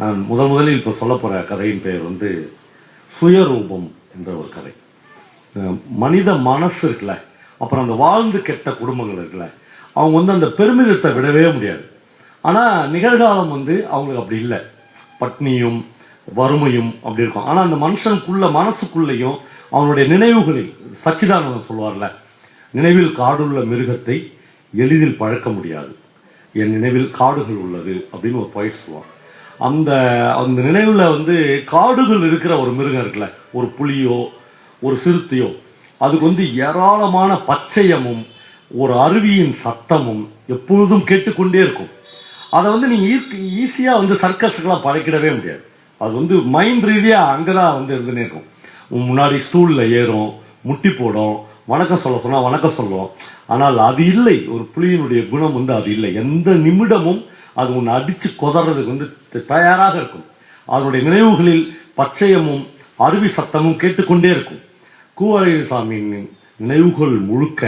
நான் முதல் முதலில் இப்போ சொல்ல போகிற கதையின் பெயர் வந்து சுயரூபம் என்ற ஒரு கதை. மனித மனசு இருக்குல்ல அப்புறம் அந்த வாழ்ந்து கெட்ட குடும்பங்கள் இருக்குல்ல அவங்க வந்து அந்த பெருமிதத்தை விடவே முடியாது. ஆனால் நிகழ்காலம் வந்து அவங்களுக்கு அப்படி இல்லை. பட்னியும் வறுமையும் அப்படி இருக்கும். ஆனால் அந்த மனுஷனுக்குள்ள மனசுக்குள்ளேயும் அவனுடைய நினைவுகளில் சச்சிதானந்தம் சொல்வார்ல நினைவில் காடுள்ள மிருகத்தை எளிதில் பழக்க முடியாது. என் நினைவில் காடுகள் உள்ளது அப்படின்னு ஒரு பயிர் சொல்லுவான். அந்த அந்த நினைவில் வந்து காடுகள் இருக்கிற ஒரு மிருகம் இருக்குல்ல ஒரு புலியோ ஒரு சிறுத்தையோ அதுக்கு வந்து ஏராளமான பச்சையமும் ஒரு அருவியின் சத்தமும் எப்பொழுதும் கேட்டுக்கொண்டே இருக்கும். அதை வந்து நீங்கள் ஈஸியாக வந்து சர்க்கஸுக்கெல்லாம் பழக்கிடவே முடியாது. அது வந்து மைண்ட் ரீதியாக அங்கே தான் வந்து இருந்துனே இருக்கும். முன்னாடி ஸ்டூலில் ஏறும் முட்டி போடும் வணக்கம் சொல்ல சொன்னால் வணக்கம் சொல்லுவோம். ஆனால் அது இல்லை. ஒரு புலியினுடைய குணம் வந்து அது இல்லை. எந்த நிமிடமும் அது உன்னை அடித்து கொதறதுக்கு வந்து தயாராக இருக்கும். அதனுடைய நினைவுகளில் பச்சையமும் அருவி சத்தமும் கேட்டுக்கொண்டே இருக்கும். கூவழகிசாமியின் நினைவுகள் முழுக்க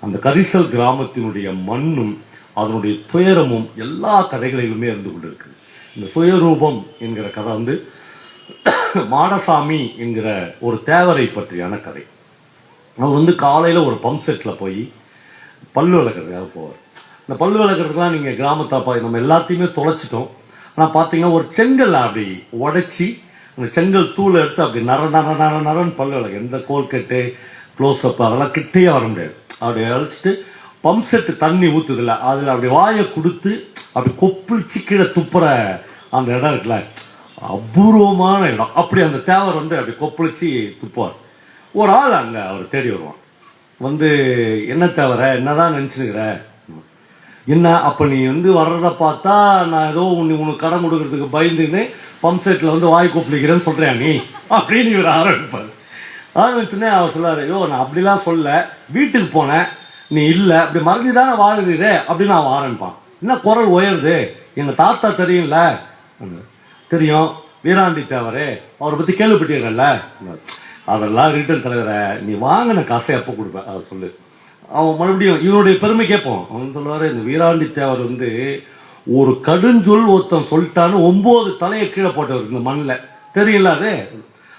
அந்த கரிசல் கிராமத்தினுடைய மண்ணும் அதனுடைய துயரமும் எல்லா கதைகளிலுமே இருந்து கொண்டிருக்கு இந்த சுயரூபம் என்கிற கதை வந்து மாடசாமி என்கிற ஒரு தேவரை பற்றியான கதை. அவர் வந்து காலையில் ஒரு பம்ப் செட்டில் போய் பல்லு விளக்குறதுக்காக போவார். இந்த பல் விளக்குறதுக்குலாம் நீங்கள் கிராமத்தை நம்ம எல்லாத்தையுமே தொலைச்சிட்டோம். ஆனால் பார்த்தீங்கன்னா ஒரு செங்கல் அப்படி உடைச்சி அந்த செங்கல் தூளை எடுத்து அப்படி நர நர நர நரன்னு பல் விளக்கு. எந்த கோல்கட்டு க்ளோஸ்அப் அதெல்லாம் கிட்டேயே வர முடியாது. அப்படி அழைச்சிட்டு பம்ப் செட்டு தண்ணி ஊற்றுதில்ல அதில் அப்படி வாயை கொடுத்து அப்படி கொப்பிளிச்சு கீழே துப்புற அந்த இடம் இருக்குல்ல அபூர்வமான இடம். அப்படி அந்த தேவர் வந்து அப்படி கொப்பளிச்சு துப்புவார். ஒரு ஆள் அங்கே அவர் தேடி வருவான். வந்து என்ன தவிர என்னதான் நினச்சினுக்கிற என்ன அப்போ நீ வந்து வர்றத பார்த்தா நான் ஏதோ உன்னை உனக்கு கடன் கொடுக்கறதுக்கு பயந்துன்னு பம்ப் செட்டில் வந்து வாய் கொப்பளிக்கிறேன்னு சொல்கிறேன் நீ? அப்படின்னு இவர் ஆரம்பிப்பார். ஆரம்பிச்சுனே அவர் சொல்லாரு ஐயோ நான் அப்படிலாம் சொல்ல வீட்டுக்கு போனேன் நீ இல்லை அப்படி மறந்து தானே வாழ்கிறீரே அப்படின்னு அவன் ஆரம்பிப்பான். என்ன குரல் உயருது? எங்கள் தாத்தா தெரியும்ல. தெரியும். வீராண்டி தேவரே அவரை பற்றி கேள்விப்பட்டீங்கல்ல அதெல்லாம் ரிட்டர்ன் தலைவரை நீ வாங்கின காசை எப்போ கொடுப்பேன் அவர் சொல்லு. அவன் மறுபடியும் இவனுடைய பெருமை கேட்போம். அவன் சொல்லுவாரு இந்த வீராண்டி தேவர் வந்து ஒரு கடுஞ்சொல் ஒருத்தன் சொல்லிட்டான்னு ஒன்பது தலையை கீழே போட்டவர் இந்த மண்ணில். தெரியல அது?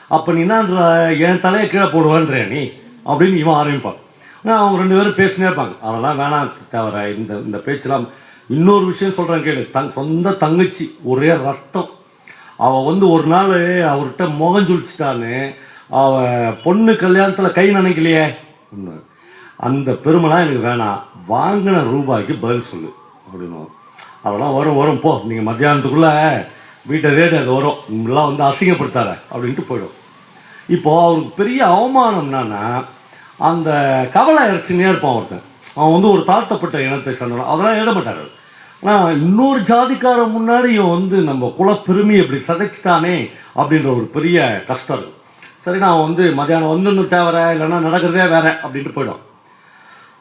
அப்போ நீ என்ன என் தலையை கீழே போடுவான்றே நீ அப்படின்னு இவன் ஆரம்பிப்பான். ஆனால் அவங்க ரெண்டு பேரும் பேசினே இருப்பாங்க. அதெல்லாம் வேணாம் தவிர இந்த இந்த பேச்செல்லாம் இன்னொரு விஷயம் சொல்கிறேன் கேளு. தங் சொந்த தங்கச்சி ஒரே ரத்தம். அவள் வந்து ஒரு நாள் அவர்கிட்ட முகம் சுழிச்சிட்டான்னு அவள் பொண்ணு கல்யாணத்தில் கை நினைக்கலையே அந்த பெருமைலாம் எனக்கு வேணாம். வாங்கின ரூபாய்க்கு பதில் சொல்லு. அப்படின்னு அதெல்லாம் வரும் வரும். போ நீங்கள் மத்தியானத்துக்குள்ளே வீட்டை ரேட் அது வரும். இப்படிலாம் வந்து அசிங்கப்படுத்தாத அப்படின்ட்டு போயிடும். இப்போது அவருக்கு பெரிய அவமானம் என்னன்னா அந்த கவலை இறைச்சினே இருப்பான் ஒருத்தன். அவன் வந்து ஒரு தாழ்த்தப்பட்ட இனத்தை சேர்ந்தவன். அதெல்லாம் எழுத ஆனால் இன்னொரு ஜாதிக்காரன் முன்னாடி வந்து நம்ம குலப்பெருமை இப்படி சதைச்சிட்டானே அப்படின்ற ஒரு பெரிய கஷ்டம் சரி நான் வந்து மத்தியானம் வந்து தேவை இல்லைன்னா நடக்கிறதே வேற அப்படின்ட்டு போயிடும்.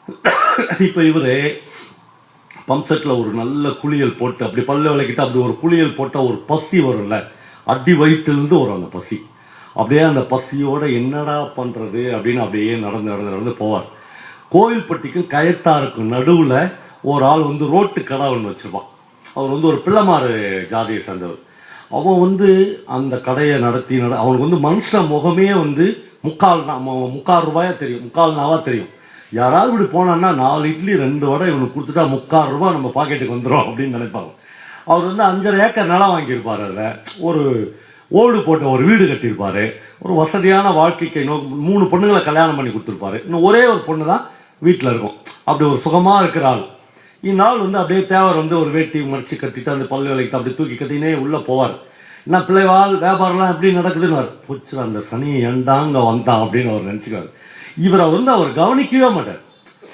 இப்போ இவர் பம்ப் செட்டில் ஒரு நல்ல குளியல் போட்டு அப்படி பல்ல விளக்கிட்டு அப்படி ஒரு குளியல் போட்டால் ஒரு பசி வரும்ல. அடி வயிற்றுலேருந்து வரும் அந்த பசி. அப்படியே அந்த பசியோடு என்னடா பண்ணுறது அப்படின்னு அப்படியே நடந்து நடந்து நடந்து போவார். கோவில்பட்டிக்கும் கயத்தாருக்கும் நடுவில் ஒரு ஆள் வந்து ரோட்டு கடை ஒன்று வச்சுருப்பான். அவர் வந்து ஒரு பிள்ளைமாறு ஜாதியை சேர்ந்தவர். அவன் வந்து அந்த கடையை நடத்தி நட அவனுக்கு வந்து மனுஷ முகமே வந்து முக்கால் நா- மு- முக்கால் ரூபாயா தெரியும் முக்கால் நாவாக தெரியும். யாராவது இப்படி போனான்னா நாலு இட்லி ரெண்டு வடை இவனுக்கு கொடுத்துட்டா முக்கால் ரூபாய் நம்ம பாக்கெட்டுக்கு வந்துடும் அப்படின்னு நினைப்பாங்க. அவர் வந்து அஞ்சரை ஏக்கர் நிலம் வாங்கியிருப்பார் அதில். ஒரு ஓடு போட்ட ஒரு வீடு கட்டியிருப்பாரு. ஒரு வசதியான வாழ்க்கைக்கு நோக்கி மூணு பொண்ணுங்களை கல்யாணம் பண்ணி கொடுத்துருப்பாரு. இன்னும் ஒரே ஒரு பொண்ணு தான் வீட்டில் இருக்கும். அப்படி ஒரு சுகமாக இருக்கிற ஆள். இந்நாள் வந்து அப்படியே தேவர் வந்து ஒரு வேட்டி மறைச்சி கட்டிட்டு அந்த பல்லு விலைக்கு அப்படி தூக்கி கட்டினே உள்ளே போவார். என்ன பிள்ளைவாள் வியாபாரம்லாம் எப்படி நடக்குதுன்னு போச்சு அந்த சனி எண்டாங்க வந்தான்? அப்படின்னு அவர் நினச்சிக்காரு இவரை வந்து அவர் கவனிக்கவே மாட்டார்.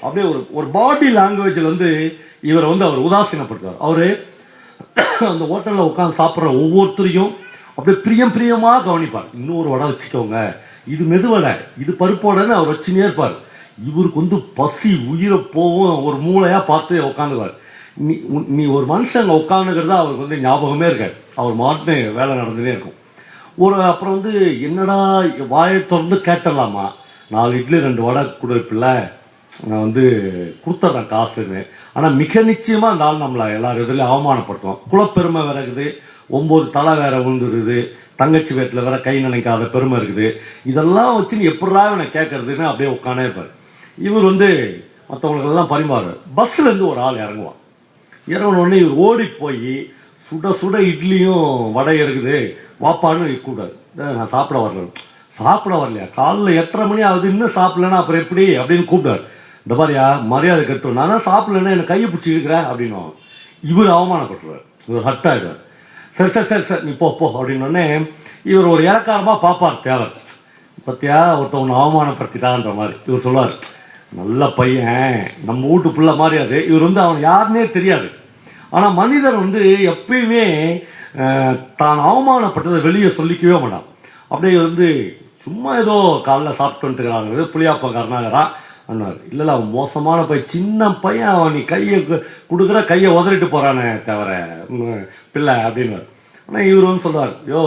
அப்படியே ஒரு ஒரு பாடி லாங்குவேஜில் வந்து இவரை வந்து அவர் உதாசீனப்படுத்துவார். அவர் அந்த ஹோட்டலில் உட்காந்து சாப்பிட்ற ஒவ்வொருத்தரையும் அப்படியே பிரியம் பிரியமாக கவனிப்பார். இன்னொரு வடை வச்சுக்கோங்க. இது மெதுவடை இது பருப்போடன்னு அவர் வச்சுனே இருப்பார். இவருக்கு வந்து பசி உயிரை போகும் ஒரு மூளையாக பார்த்து உட்காந்துக்குவார். நீ நீ ஒரு மனுஷங்க உட்காந்துக்கிறதா அவருக்கு வந்து ஞாபகமே இருக்காது. அவர் மாட்டு வேலை நடந்துனே இருக்கும். ஒரு அப்புறம் வந்து என்னடா வாயை திறந்து கேட்டலாமா நாலு இட்லி ரெண்டு வடை கொடுப்பில்ல நான் வந்து கொடுத்துட்றேன் காசுன்னு. ஆனால் மிக நிச்சயமாக அந்த ஆள் நம்மளை எல்லாரும் இதுலேயும் அவமானப்படுத்துவோம் குலப்பெருமை விறகுது ஒம்பது தலை வேற விழுந்துருது. தங்கச்சி வீட்டில் வேற கை நினைக்காத பெருமை இருக்குது. இதெல்லாம் வச்சு நீ எப்படா இவனை கேட்கறதுன்னு அப்படியே உட்கானே இருப்பார். இவர் வந்து மற்றவங்களுக்கெல்லாம் பரிமாறு பஸ்லேருந்து ஒரு ஆள் இறங்குவான். இறங்கினோடனே இவர் ஓடி போய் சுட சுட இட்லியும் வடை இருக்குது. வாப்பான்னு கூடாது நான் சாப்பிட வரல சாப்பிட வரலையா? காலைல எத்தனை மணி ஆகுது இன்னும் சாப்பிடலன்னா அப்புறம் எப்படி? அப்படின்னு கூப்பிட்டாரு. இந்த மாதிரியா மரியாதை கட்டும் நான் தான் சாப்பிடலன்னா என்னை கையை பிடிச்சி இருக்கிறேன் அப்படின்னு. இவர் அவமானப்பட்டுருவார் இவர் ஹர்ட் ஆகிடுவார் சரி சரி சரி சரி நீ போ போ அப்படின்னு இவர் ஒரு இலக்காரமாக பார்ப்பார் தேவர். பத்தியா ஒருத்தவனை அவமானப்படுத்திட்டான்ற மாதிரி. இவர் சொல்லுவார் நல்ல பையன் நம்ம வீட்டு பிள்ளை மாதிரி அது. இவர் வந்து அவன் யாருன்னே தெரியாது. ஆனால் மனிதர் வந்து எப்பயுமே தான் அவமானப்பட்டதை வெளியே சொல்லிக்கவே மாட்டான் அப்படியே வந்து சும்மா ஏதோ காலைல சாப்பிட்டு வந்துட்டுக்கிறாங்க. புளியாப்பா கருணாகரா அண்ணார் இல்லைல்ல அவன் மோசமான பையன். சின்ன பையன் அவன் நீ கையை கொடுக்குற கையை உதறிட்டு போகிறானே தவிர பிள்ளை அப்படின்னு ஆனால் இவர் வந்து சொல்கிறார் யோ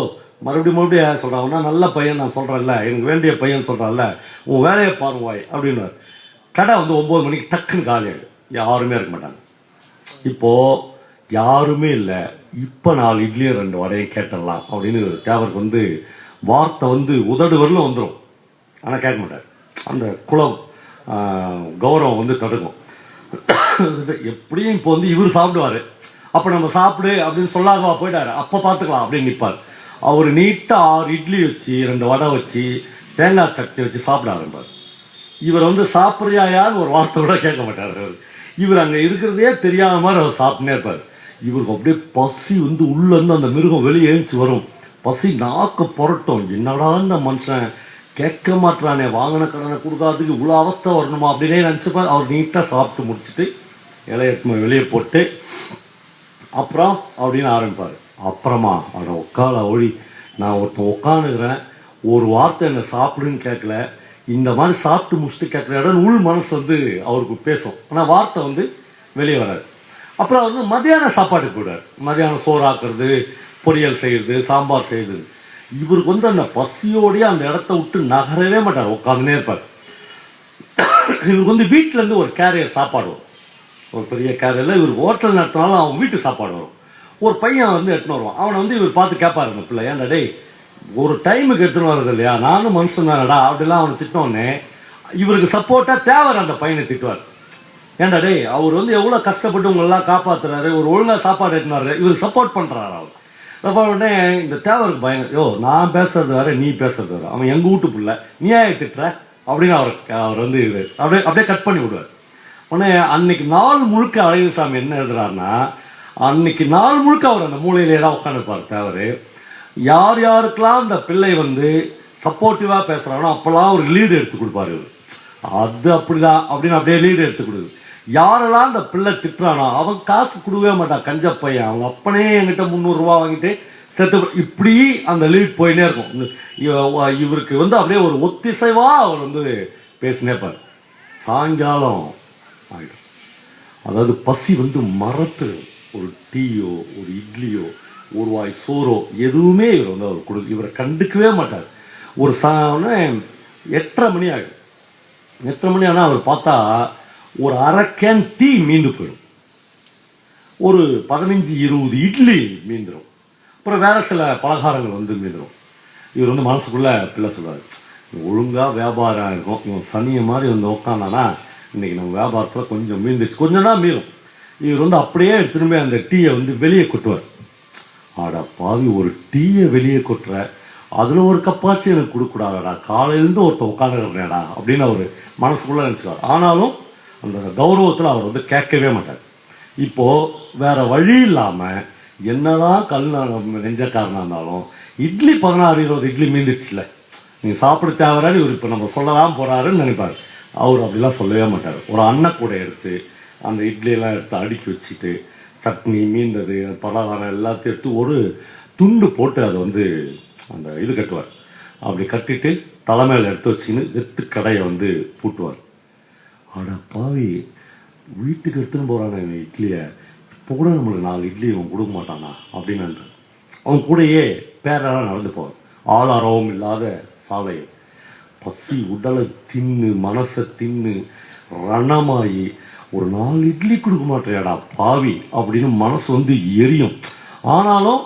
மறுபடியும் மறுபடியும் சொல்கிறான் நல்ல பையன் நான் சொல்கிறேன்ல எனக்கு வேண்டிய பையன் சொல்கிறான்ல உன் வேலையை பாருவாய் அப்படின்னு கடை வந்து ஒம்பது மணிக்கு டக்குன்னு காலி யாருமே இருக்க மாட்டாங்க. இப்போது யாருமே இல்லை. இப்போ நாலு இட்லியும் ரெண்டு வடையும் கேட்டுடலாம் அப்படின்னு தேவருக்கு வந்து வார்த்தை வந்து உதடு வரலும் வந்துடும் ஆனால் கேட்க மாட்டார். அந்த குலம் கௌரவம் வந்து தடுக்கும். எப்படியும் இப்போ வந்து இவர் சாப்பிடுவாரு. அப்போ நம்ம சாப்பிடு அப்படின்னு சொல்லாதவா போயிட்டாரு. அப்போ பார்த்துக்கலாம் அப்படின்னு நிற்பார் அவர் நீட்டாக ஆறு இட்லி வச்சு ரெண்டு வடை வச்சு தேங்காய் சட்னி வச்சு சாப்பிட ஆரம்பிப்பார். இவர் வந்து சாப்பிட்றியாயான்னு ஒரு வார்த்தை கூட கேட்க மாட்டார் அவர். இவர் அங்கே இருக்கிறதே தெரியாத மாதிரி அவர் சாப்பிட்டுனே இருப்பார். இவருக்கு அப்படியே பசி வந்து உள்ளேருந்து அந்த மிருகம் வெளியே எழுந்துச்சு வரும். பசி நாக்கு புரட்டும். என்னடா இந்த மனுஷன்? கேட்க மாட்டானே வாங்கின கடனை கொடுக்காததுக்கு இவ்வளோ அவஸ்தை வரணுமா அப்படின்னே நினச்சிப்பார். அவர் நீட்டாக சாப்பிட்டு முடிச்சுட்டு இலைய எடுத்துன்னு வெளியே போட்டு அப்புறம் அப்படின்னு ஆரம்பிப்பார். அப்புறமா அவனை உட்கால ஒழி நான் ஒருத்தன் உட்காந்துக்கிறேன் ஒரு வார்த்தை என்னை சாப்பிடுன்னு கேட்கல. இந்த மாதிரி சாப்பிட்டு முடிச்சுட்டு கேட்குற இடம் உள் மனசு வந்து அவருக்கு பேசும். ஆனால் வார்த்தை வந்து வெளியே வராது. அப்புறம் வந்து மதியான சாப்பாட்டுக்கு போயிடார் மதியானம் சோறு ஆக்குறது பொரியல் செய்யுது சாம்பார் செய்யுது இவருக்கு வந்து அந்த பசியோடையே அந்த இடத்த விட்டு நகரவே மாட்டார் உட்காந்துனே இருப்பார். இவருக்கு வந்து வீட்டிலேருந்து ஒரு கேரியர் சாப்பாடு வரும். ஒரு பெரிய கேரியரில் இவர் ஹோட்டல் நடத்தினாலும் அவன் வீட்டு சாப்பாடு வரும். ஒரு பையன் வந்து எடுத்துன்னு வருவான். அவனை வந்து இவர் பார்த்து கேட்பாரு அந்த பிள்ளை ஏன்டா டேய் ஒரு டைமுக்கு எடுத்துன்னு வர்றது இல்லையா? நானும் மனுஷன் தானடா? அப்படிலாம் அவனை திட்டினோடனே இவருக்கு சப்போர்ட்டாக தேவை அந்த பையனை திட்டுவார். ஏன்டா டேய் அவர் வந்து எவ்வளோ கஷ்டப்பட்டு உங்களெல்லாம் காப்பாற்றுறாரு ஒரு ஒழுங்காக சாப்பாடு எடுத்துனாரு இவர் சப்போர்ட் பண்ணுறாரு அவர் அப்போ உடனே இந்த தேவருக்கு பயங்கர யோ நான் பேசுறது வேற நீ பேசுறது வேற. அவன் எங்கள் வீட்டு பிள்ளை. நீ ஏன் திட்டுற அப்படின்னு அவர் அவர் வந்து இது அப்படியே அப்படியே கட் பண்ணி விடுவார். உடனே அன்னைக்கு நாள் முழுக்க அழகுசாமி என்ன எழுதுறாருன்னா அன்னைக்கு நாள் முழுக்க அவர் அந்த மூலையிலே தான் உட்காந்துருப்பார் தேவர். யார் யாருக்கெல்லாம் அந்த பிள்ளை வந்து சப்போர்ட்டிவாக பேசுகிறாங்களோ அப்போல்லாம் ஒரு லீடு எடுத்து கொடுப்பாரு இவர். அது அப்படிதான் அப்படின்னு அப்படியே லீடு எடுத்து கொடுக்குது. யாரெல்லாம் அந்த பிள்ளை திட்டுறானோ அவன் காசு கொடுக்கவே மாட்டான் கஞ்ச பையன். அவங்க அப்பனே என்கிட்ட முந்நூறுரூவா வாங்கிட்டு செத்து இப்படி அந்த லீட் போயினே இருக்கும். இவருக்கு வந்து அப்படியே ஒரு ஒத்திசைவாக அவர் வந்து பேசினே பாரு சாயங்காலம் ஆகிடும் அதாவது பசி வந்து மரத்து ஒரு டீயோ ஒரு இட்லியோ ஒரு வாய் சோறோ எதுவுமே இவர் வந்து அவர் கொடு இவரை கண்டுக்கவே மாட்டார். ஒரு சா எட்டரை மணி ஆகிடும் எட்டரை மணி ஆனால் அவர் பார்த்தா ஒரு அரை கேன் டீ மீந்து போயிடும். ஒரு பதினஞ்சு இருபது இட்லி மீந்துடும் அப்புறம் வேற சில பலகாரங்கள் வந்து மீந்துடும் இவர் வந்து மனசுக்குள்ள பிள்ளை சொல்லுவார் ஒழுங்காக வியாபாரம் இருக்கும். இவன் சனியை மாதிரி வந்து உட்காந்தானா இன்றைக்கி நம்ம வியாபாரத்தில் கொஞ்சம் மீந்துச்சு கொஞ்சம் தான் மீறும். இவர் வந்து அப்படியே திரும்பி அந்த டீயை வந்து வெளியே கொட்டுவார். ஆடா பாவி ஒரு டீயை வெளியே கொட்டுற அதில் ஒரு கப்பாச்சும் எனக்கு கொடுக்கூடாதடா காலையிலேருந்து ஒருத்தன் உட்காந்துக்கிறேடா அப்படின்னு அவர் மனசுக்குள்ளே நினச்சிவார் ஆனாலும் அந்த கௌரவத்தில் அவர் வந்து கேட்கவே மாட்டார். இப்போது வேறு வழி இல்லாமல் என்னதான் கல் நெஞ்சக்காரனாக இருந்தாலும் இட்லி பதினாறு இருபது இட்லி மீந்துச்சுல. நீங்கள் சாப்பிட தேவையான இவர் இப்போ நம்ம சொல்லலாம் போகிறாருன்னு நினைப்பார். அவர் அப்படிலாம் சொல்லவே மாட்டார். ஒரு அன்னக்கூடை எடுத்து அந்த இட்லியெல்லாம் எடுத்து அடுக்கி வச்சுட்டு சட்னி மீந்தது பலகாரம் எல்லாத்தையும் எடுத்து ஒரு துண்டு போட்டு அதை வந்து அந்த இது கட்டுவார். அப்படி கட்டிட்டு தலைமையில் எடுத்து வச்சுன்னு வெத்து கடையை வந்து பூட்டுவார். அட பாவி வீட்டுக்கு எடுத்துன்னு போகிறானே இவன் இட்லியை. இப்போ கூட நம்மளுக்கு நாலு இட்லி இவன் கொடுக்க மாட்டானா? அப்படின்னு அவன் கூடயே பேரெல்லாம் நடந்து போவார் ஆளாரவும் இல்லாத சாலை பசி உடலை தின்னு மனசை தின்னு ரணமாயி ஒரு நாலு இட்லி கொடுக்க மாட்டேடா பாவி அப்படின்னு மனசு வந்து எரியும். ஆனாலும்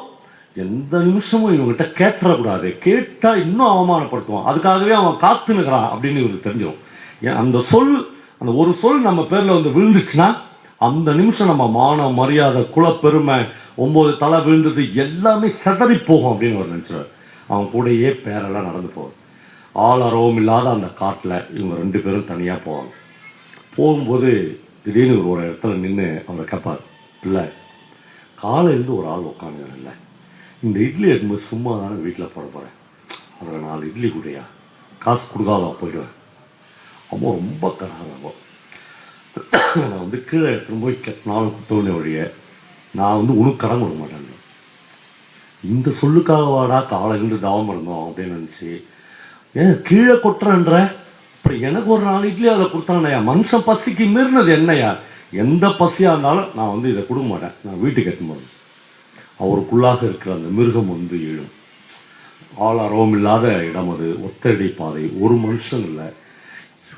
எந்த நிமிஷமும் இவங்ககிட்ட கேட்டுறக்கூடாது. கேட்டால் இன்னும் அவமானப்படுத்துவான். அதுக்காகவே அவன் காத்து நிற்கிறான் அப்படின்னு இவருக்கு தெரிஞ்சிடும் ஏன் அந்த சொல் அந்த ஒரு சொல் நம்ம பேர்ல வந்து விழுந்துச்சுன்னா அந்த நிமிஷம் நம்ம மான மரியாதை குலப்பெருமை ஒன்பது தலை விழுந்தது எல்லாமே செதறி போகும் அப்படின்னு அவர் நினைச்சார் அவன் கூடயே பேரெல்லாம் நடந்து போவார் ஆளரவும் இல்லாத அந்த காட்டில் இவங்க ரெண்டு பேரும் தனியாக போவாங்க. போகும்போது திடீர்னு ஒரு இடத்துல நின்று அவரை கேட்பார் இல்லை காலையிலேருந்து ஒரு ஆள் உட்காந்துருல இந்த இட்லி எடுக்கும்போது சும்மா தானே வீட்டில் போட போகிறேன் அதில் நாலு இட்லி கூடையா? காசு கொடுக்காத போயிடுவேன். அம்மா ரொம்ப கராக நான் வந்து கீழே எடுத்துன்னு போய் கெட்டினாலும் குத்தவனே வழிய நான் வந்து உனக்கு கடன் கொடுக்க மாட்டேன். இந்த சொல்லுக்காக வாடா காலையிலேருந்து தவம் இருந்தோம் அப்படின்னு நினச்சி ஏன் கீழே கொட்டுறேன்ற? அப்புறம் எனக்கு ஒரு நாலு இட்லி அதை கொடுத்தானயா மனுஷன் பசிக்கு மீறினது என்னையா? எந்த பசியாக இருந்தாலும் நான் வந்து இதை கொடுக்க மாட்டேன். நான் வீட்டுக்கு எடுத்துன்னு போகிறேன் அவருக்குள்ளாக இருக்கிற அந்த மிருகம் வந்து எழும். ஆளாரவம் இல்லாத இடம் அது ஒத்தடி பாதை. ஒரு மனுஷன் இல்லை.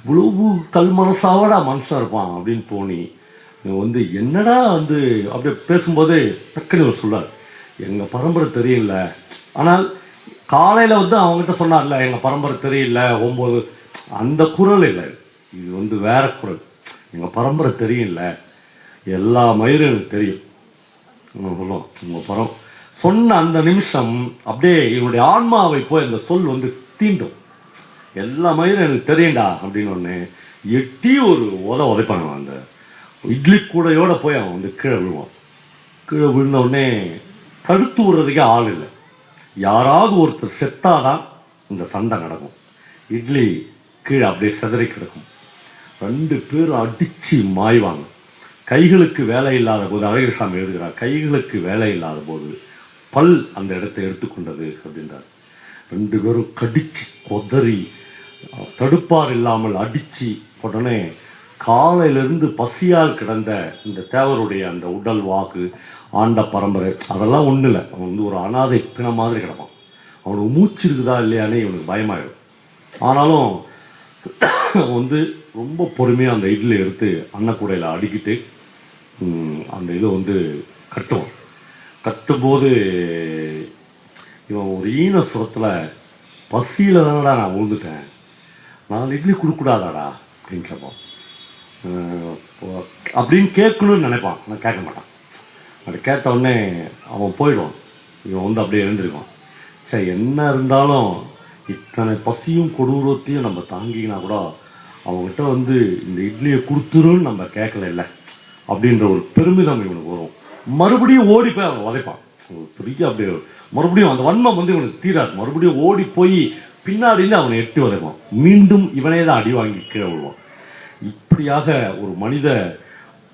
இவ்வளவு கல் மனசாவடா மனுஷன் இருப்பான் அப்படின்னு தோணி வந்து என்னடா வந்து அப்படியே பேசும்போது டக்குன்னு ஒரு சொல்லார் எங்கள் பரம்பரை தெரியல. ஆனால் காலையில் வந்து அவங்ககிட்ட சொன்னார்ல எங்கள் பரம்பரை தெரியல ஒம்பது அந்த குரல் இல்லை. இது வந்து வேற குரல். எங்கள் பரம்பரை தெரியல. எல்லா மயிரும் எனக்கு தெரியும். சொல்லுவோம் உங்கள் பரம் சொன்ன அந்த நிமிஷம் அப்படியே இவனுடைய ஆன்மாவை போய் அந்த சொல் வந்து தீண்டும். எல்லா மயிரும் எனக்கு தெரியும்டா அப்படின்னு ஒன்று எட்டி ஒரு உத உதைப்பாங்க அந்த இட்லி கூடையோட போய் அவன் வந்து கீழே விழுவான். கீழே விழுந்த உடனே தடுத்து விடுறதுக்கே ஆள் இல்லை. யாராவது ஒருத்தர் செத்தாதான் இந்த சண்டை நடக்கும். இட்லி கீழே அப்படியே சிதறி கிடக்கும். ரெண்டு பேரும் அடிச்சு மாய்வாங்க. கைகளுக்கு வேலை இல்லாத போது அழகிரிசாமி எழுதுகிறார் கைகளுக்கு வேலை இல்லாத போது பல் அந்த இடத்தை எடுத்துக்கொண்டது அப்படின்றார். ரெண்டு பேரும் கடிச்சு கொதறி தடுப்பார் இல்லாமல் அடித்து உடனே காலையிலிருந்து பசியால் கிடந்த இந்த தேவருடைய அந்த உடல் வாக்கு ஆண்ட பரம்பரை அதெல்லாம் ஒன்றும் இல்லை. அவன் வந்து ஒரு அனாதை பிண மாதிரி கிடப்பான். அவனுக்கு மூச்சு இருக்குதா இல்லையானே இவனுக்கு பயமாயிடும். ஆனாலும் வந்து ரொம்ப பொறுமையாக அந்த இட்லி எடுத்து அன்னக்கூடையில் அடிக்கிட்டு அந்த இதை வந்து கட்டுவான். கட்டும்போது இவன் ஒரு ஈன சுரத்தில் பசியில் தானடா நான் விழுந்துட்டேன். நாலு இட்லி கொடுக்கூடாதாடா அப்படின்றப்போ. அப்படின்னு கேட்கணும்னு நினைப்பான். நான் கேட்க மாட்டான். அப்படி கேட்ட உடனே அவன் போயிடுவான். இவன் வந்து அப்படியே எழுந்திருப்பான். சரி என்ன இருந்தாலும் இத்தனை பசியும் கொடூரத்தையும் நம்ம தாங்கினா கூட அவங்ககிட்ட வந்து இந்த இட்லியை கொடுத்துருன்னு நம்ம கேட்கல இல்லை. அப்படின்ற ஒரு பெருமிதம் இவனுக்கு வரும். மறுபடியும் ஓடி போய் அவன் உதைப்பான் பெரிய அப்படியே மறுபடியும் அந்த வன்மம் வந்து இவனுக்கு தீராது. மறுபடியும் ஓடி போய் பின்னாடி இருந்து அவனை எட்டி வதக்குவான் மீண்டும் இவனே தான் அடி வாங்கி கீழே விழுவான். இப்படியாக ஒரு மனித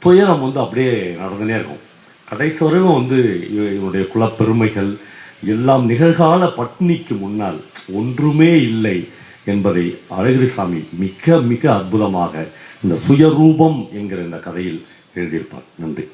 துயரம் வந்து அப்படியே நடந்துனே இருக்கும். கடைசி வரையும் வந்து இவனுடைய குலப்பெருமைகள் எல்லாம் நிகழ்கால பட்னிக்கு முன்னால் ஒன்றுமே இல்லை என்பதை அழகிரிசாமி மிக மிக அற்புதமாக இந்த சுயரூபம் என்கிற இந்த கதையில் எழுதியிருப்பார். நன்றி.